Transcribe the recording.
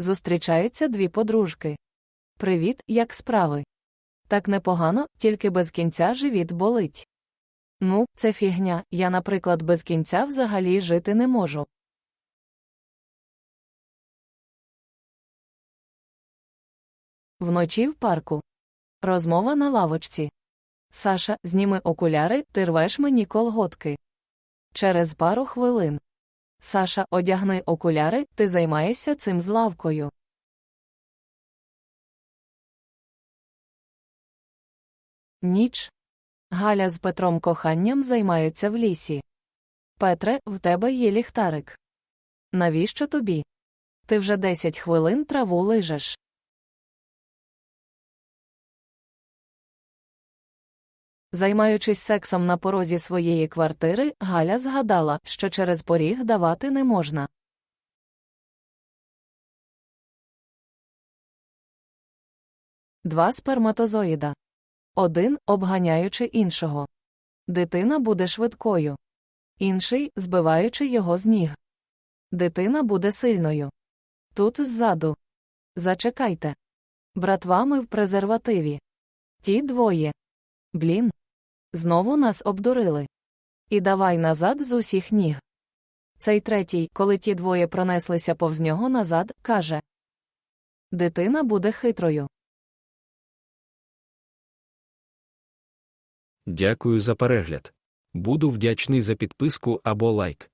Зустрічаються дві подружки. Привіт, як справи? Так непогано, тільки без кінця живіт болить. Ну, це фігня, я, наприклад, без кінця взагалі жити не можу. Вночі в парку. Розмова на лавочці. Саша, зніми окуляри, ти рвеш мені колготки. Через пару хвилин. Саша, одягни окуляри, ти займаєшся цим з лавкою. Ніч. Галя з Петром коханням займаються в лісі. Петре, в тебе є ліхтарик. Навіщо тобі? Ти вже 10 хвилин траву лижеш. Займаючись сексом на порозі своєї квартири, Галя згадала, що через поріг давати не можна. Два сперматозоїда. Один обганяючи іншого. Дитина буде швидкою. Інший збиваючи його з ніг. Дитина буде сильною. Тут ззаду. Зачекайте. Братвами в презервативі. Ті двоє. Блін. Знову нас обдурили. І давай назад з усіх ніг. Цей третій, коли ті двоє пронеслися повз нього назад, каже Дитина буде хитрою. Дякую за перегляд. Буду вдячний за підписку або лайк.